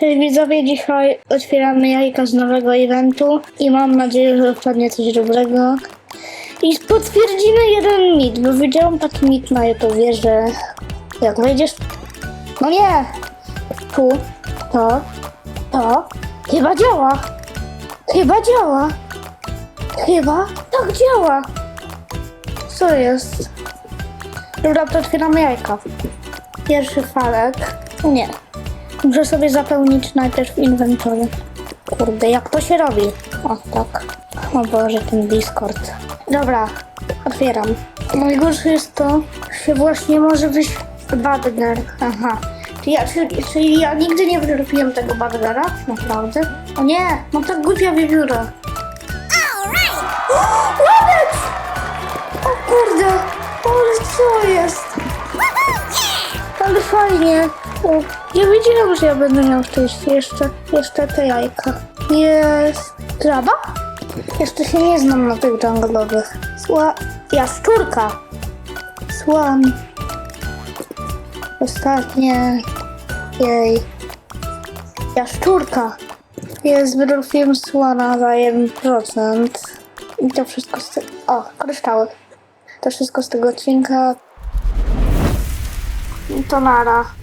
Cześć widzowie, dzisiaj otwieramy jajka z nowego eventu i mam nadzieję, że wpadnie coś dobrego. I potwierdzimy jeden mit, bo widziałam taki mit na YouTubie, że jak wejdziesz... No nie! Tu, to, to, chyba działa! Chyba działa! Chyba tak działa! Co jest? Dobra, to otwieramy jajka. Pierwszy falek. Nie. Muszę sobie zapełnić najpierw inwentory. Kurde, jak to się robi? O, tak. O Boże, ten Discord. Dobra, otwieram. Najgorsze jest to, że właśnie może być Badger. Aha. Czyli ja, czyli, czyli ja nigdy nie wyrobiłem tego Badgera? Naprawdę? O nie, mam tak głupia wiewióra. Ładek! O kurde, ale co jest? Ale fajnie. O, nie wiedziałam, że ja będę miał szczęście. Jeszcze, jeszcze te jajka. Jest. Żaba? Jeszcze się nie znam na tych dżunglowych. Sła... Jaszczurka. Słan. Ostatnie. Jej. Jaszczurka. Jest wyrobiłem słana za 1%. I to wszystko z tego... O, kryształy. To wszystko z tego odcinka. To nara.